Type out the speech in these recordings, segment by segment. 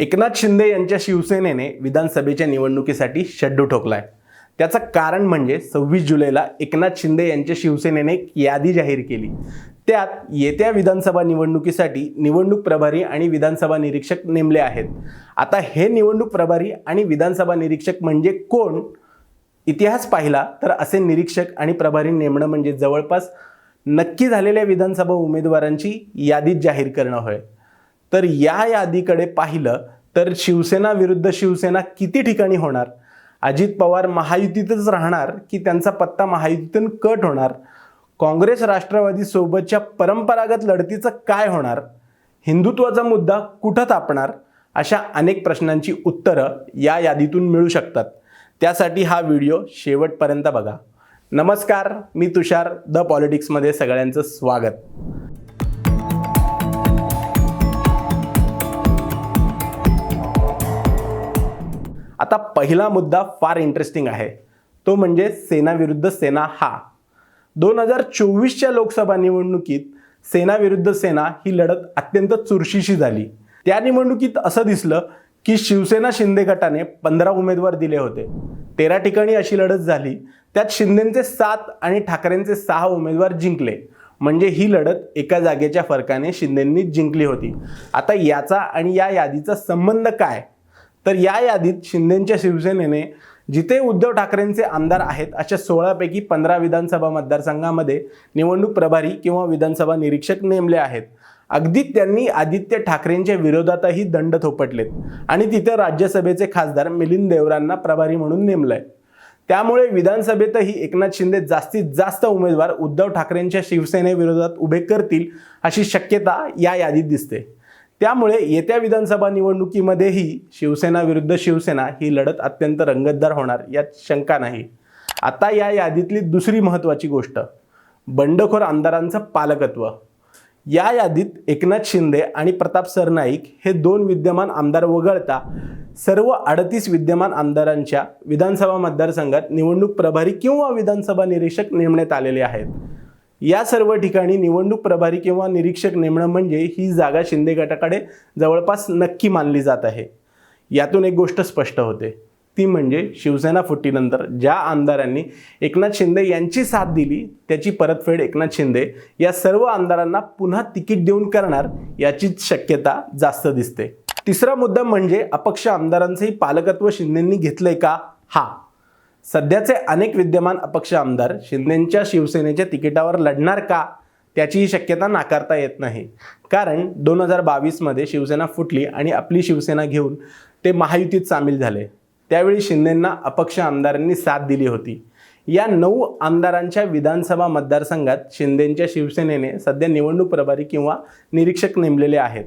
एकनाथ शिंदे यांच्या शिवसेनेने विधानसभेच्या निवडणुकीसाठी शड्डू आहे त्याचं कारण म्हणजे सव्वीस जुलैला एकनाथ शिंदे यांच्या शिवसेनेने एक यादी जाहीर केली. त्यात येत्या विधानसभा निवडणुकीसाठी निवडणूक प्रभारी आणि विधानसभा निरीक्षक नेमले आहेत. आता हे निवडणूक प्रभारी आणि विधानसभा निरीक्षक म्हणजे कोण? इतिहास पाहिला तर असे निरीक्षक आणि प्रभारी नेमणं म्हणजे जवळपास नक्की झालेल्या विधानसभा उमेदवारांची यादीच जाहीर करणं होय. तर या यादीकडे पाहिलं तर शिवसेना विरुद्ध शिवसेना किती ठिकाणी होणार? अजित पवार महायुतीतच राहणार की त्यांचा पत्ता महायुतीतून कट होणार? काँग्रेस राष्ट्रवादी सोबतच्या परंपरागत लढतीचं काय होणार? हिंदुत्वाचा मुद्दा कुठं तापणार? अशा अनेक प्रश्नांची उत्तरं या यादीतून मिळू शकतात. त्यासाठी हा व्हिडिओ शेवटपर्यंत बघा. नमस्कार मी तुषार द पॉलिटिक्समध्ये सगळ्यांचं स्वागत. आता पहिला मुद्दा फार इंटरेस्टिंग आहे. तो म्हणजे सेना विरुद्ध सेना हा. दोन हजार चोवीसच्या लोकसभा निवडणुकीत सेना विरुद्ध सेना ही लढत अत्यंत चुरशीशी झाली. त्या निवडणुकीत असं दिसलं की शिवसेना शिंदे गटाने पंधरा उमेदवार दिले होते. तेरा ठिकाणी अशी लढत झाली. त्यात शिंदेचे सात आणि ठाकरेंचे सहा उमेदवार जिंकले. म्हणजे ही लढत एका जागेच्या फरकाने शिंदेंनी जिंकली होती. आता याचा आणि या यादीचा संबंध काय? तर या यादीत शिंदेच्या शिवसेनेने जिथे उद्धव ठाकरेंचे आमदार आहेत अशा सोळापैकी पंधरा विधानसभा मतदारसंघामध्ये निवडणूक प्रभारी किंवा विधानसभा निरीक्षक नेमले आहेत. अगदी त्यांनी आदित्य ठाकरेंच्या विरोधातही दंड थोपटलेत आणि तिथे राज्यसभेचे खासदार मिलिंद देवरांना प्रभारी म्हणून नेमलंय. त्यामुळे विधानसभेतही एकनाथ शिंदे जास्तीत जास्त उमेदवार उद्धव ठाकरेंच्या शिवसेनेविरोधात उभे करतील अशी शक्यता या यादीत दिसते. त्यामुळे येत्या विधानसभा निवडणुकीमध्येही शिवसेना विरुद्ध शिवसेना ही लढत अत्यंत रंगतदार होणार यात शंका नाही. आता या यादीतली दुसरी महत्त्वाची गोष्ट बंडखोर आमदारांचं पालकत्व. या यादीत एकनाथ शिंदे आणि प्रताप सरनाईक हे दोन विद्यमान आमदार वगळता सर्व अडतीस विद्यमान आमदारांच्या विधानसभा मतदारसंघात निवडणूक प्रभारी किंवा विधानसभा निरीक्षक नेमण्यात आलेले आहेत. या सर्व ठिकाणी निवडणूक प्रभारी किंवा निरीक्षक नेमणं म्हणजे ही जागा शिंदे गटाकडे जवळपास नक्की मानली जात आहे. यातून एक गोष्ट स्पष्ट होते. ती म्हणजे शिवसेना फुटीनंतर ज्या आमदारांनी एकनाथ शिंदे यांची साथ दिली त्याची परतफेड एकनाथ शिंदे या सर्व आमदारांना पुन्हा तिकीट देऊन करणार याचीच शक्यता जास्त दिसते. तिसरा मुद्दा म्हणजे अपक्ष आमदारांचंही पालकत्व शिंदेंनी घेतलंय का? हा. सध्याचे अनेक विद्यमान अपक्ष आमदार शिंदेंच्या शिवसेनेच्या तिकिटावर लढणार का त्याचीही शक्यता नाकारता येत नाही. कारण दोन हजार बावीसमध्ये शिवसेना फुटली आणि आपली शिवसेना घेऊन ते महायुतीत सामील झाले. त्यावेळी शिंदेंना अपक्ष आमदारांनी साथ दिली होती. या नऊ आमदारांच्या विधानसभा मतदारसंघात शिंदेंच्या शिवसेनेने सध्या निवडणूक प्रभारी किंवा निरीक्षक नेमलेले आहेत.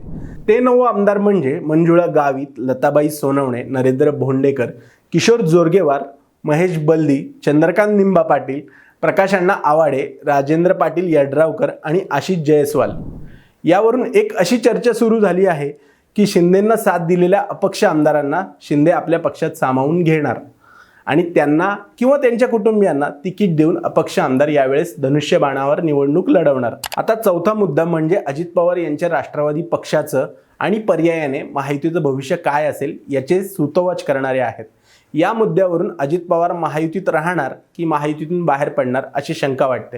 ते नऊ आमदार म्हणजे मंजुळा गावित लताबाई सोनवणे नरेंद्र भोंडेकर किशोर जोरगेवार महेश बल्दी चंद्रकांत निंबा पाटील प्रकाश अण्णा आवाडे राजेंद्र पाटील यड्रावकर आणि आशिष जयस्वाल. यावरून एक अशी चर्चा सुरू झाली आहे की शिंदेंना साथ दिलेल्या अपक्ष आमदारांना शिंदे आपल्या पक्षात सामावून घेणार आणि त्यांना किंवा त्यांच्या कुटुंबियांना तिकीट देऊन अपक्ष आमदार यावेळेस धनुष्यबाणावर निवडणूक लढवणार. आता चौथा मुद्दा म्हणजे अजित पवार यांच्या राष्ट्रवादी पक्षाचं आणि पर्यायाने महायुतीचं भविष्य काय असेल याचे सुतोवाच करणारे आहेत. या मुद्द्यावरून अजित पवार महायुतीत राहणार की महायुतीतून बाहेर पडणार अशी शंका वाटते.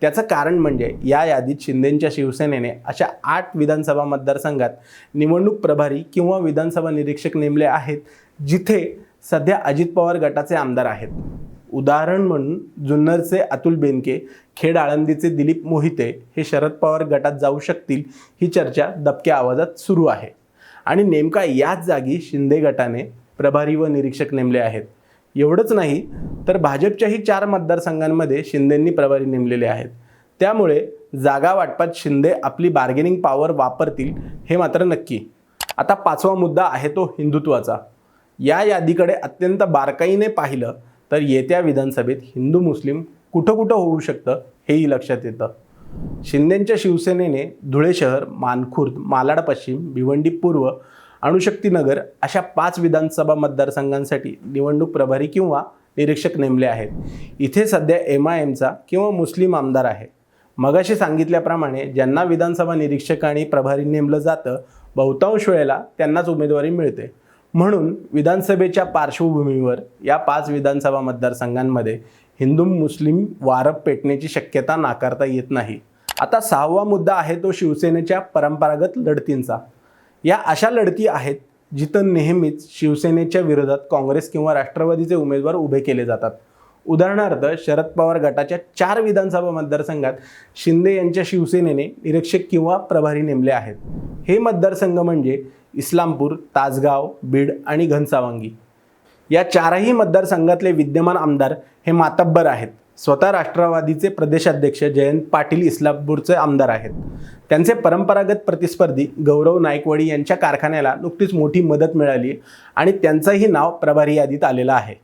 त्याचं कारण म्हणजे या यादीत शिंदेंच्या शिवसेनेने अशा आठ विधानसभा मतदारसंघात निवडणूक प्रभारी किंवा विधानसभा निरीक्षक नेमले आहेत जिथे सध्या अजित पवार गटाचे आमदार आहेत. उदाहरण म्हणून जुन्नरचे अतुल बेनके खेड आळंदीचे दिलीप मोहिते हे शरद पवार गटात जाऊ शकतील ही चर्चा दबक्या आवाजात सुरू आहे. आणि नेमका याच जागी शिंदे गटाने प्रभारी व निरीक्षक नेमले आहेत. एवढंच नाही तर भाजपच्याही चार मतदारसंघांमध्ये शिंदेंनी प्रभारी नेमलेले आहेत. त्यामुळे जागा वाटपात शिंदे आपली बार्गेनिंग पॉवर वापरतील हे मात्र नक्की. आता पाचवा मुद्दा आहे तो हिंदुत्वाचा. या यादीकडे अत्यंत बारकाईने पाहिलं तर येत्या विधानसभेत हिंदू मुस्लिम कुठं कुठं होऊ शकतं हेही लक्षात येतं. शिंदेंच्या शिवसेनेने धुळे शहर मानखुर्द मालाड पश्चिम भिवंडी पूर्व अणुशक्तीनगर अशा पाच विधानसभा मतदारसंघांसाठी निवडणूक प्रभारी किंवा निरीक्षक नेमले आहेत. इथे सध्या एम आय एमचा किंवा मुस्लिम आमदार आहे. मगाशी सांगितल्याप्रमाणे ज्यांना विधानसभा निरीक्षक आणि प्रभारी नेमलं जातं बहुतांश वेळेला त्यांनाच उमेदवारी मिळते. म्हणून विधानसभेच्या पार्श्वभूमीवर या पाच विधानसभा मतदारसंघांमध्ये हिंदू मुस्लिम वारप पेटण्याची शक्यता नाकारता येत नाही. आता सहावा मुद्दा आहे तो शिवसेनेच्या परंपरागत लढतींचा. या अशा लढती आहेत जिथं नेहमीच शिवसेनेच्या विरोधात काँग्रेस किंवा राष्ट्रवादीचे उमेदवार उभे केले जातात. उदाहरणार्थ शरद पवार गटाच्या चार विधानसभा मतदारसंघात शिंदे यांच्या शिवसेनेने निरीक्षक किंवा प्रभारी नेमले आहेत. हे मतदारसंघ म्हणजे इस्लामपूर तासगाव बीड आणि घनसावंगी. या चारही मतदारसंघातले विद्यमान आमदार हे मातब्बर आहेत. स्वतः राष्ट्रवादीचे प्रदेशाध्यक्ष जयंत पाटील इस्लामपूरचे आमदार आहेत. त्यांचे परंपरागत प्रतिस्पर्धी गौरव नायकवाडी यांच्या कारखान्याला नुकतीच मोठी मदत मिळाली आणि त्यांचंही नाव प्रभारी यादीत आलेलं आहे.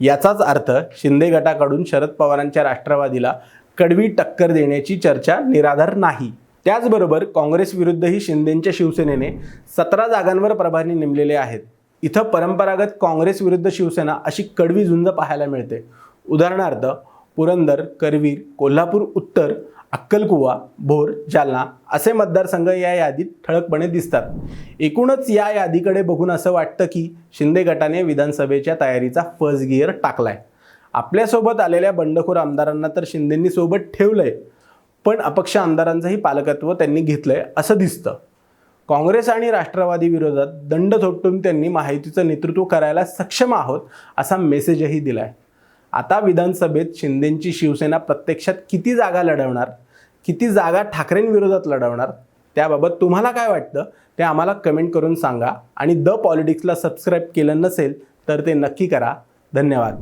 याचाच अर्थ शिंदे गटाकडून शरद पवारांच्या राष्ट्रवादीला कडवी टक्कर देण्याची चर्चा निराधार नाही. त्याचबरोबर काँग्रेस विरुद्धही शिवसेनेने सतरा जागांवर प्रभारी नेमलेले आहेत. इथं परंपरागत काँग्रेस विरुद्ध शिवसेना अशी कडवी झुंज पाहायला मिळते. उदाहरणार्थ पुरंदर करवीर कोल्हापूर उत्तर अक्कलकुवा भोर जालना असे मतदारसंघ या यादीत ठळकपणे दिसतात. एकूणच या यादीकडे बघून असं वाटतं की शिंदे गटाने विधानसभेच्या तयारीचा फर्स्ट गिअर टाकलाय. आपल्यासोबत आलेल्या बंडखोर आमदारांना तर शिंदेंनी सोबत ठेवलंय पण अपक्ष आमदारांचंही पालकत्व त्यांनी घेतलंय असं दिसतं. काँग्रेस आणि राष्ट्रवादी विरोधात दंड थोपटून त्यांनी माहितीचं नेतृत्व करायला सक्षम आहोत असा मेसेजही दिलाय. आता विधानसभेत शिंदेंची शिवसेना प्रत्यक्षात किती जागा लढवणार किती जागा ठाकरेंविरोधात लढवणार त्याबाबत तुम्हाला काय वाटतं ते आम्हाला कमेंट करून सांगा. आणि द पॉलिटिक्सला सबस्क्राईब केलं नसेल तर ते नक्की करा. धन्यवाद.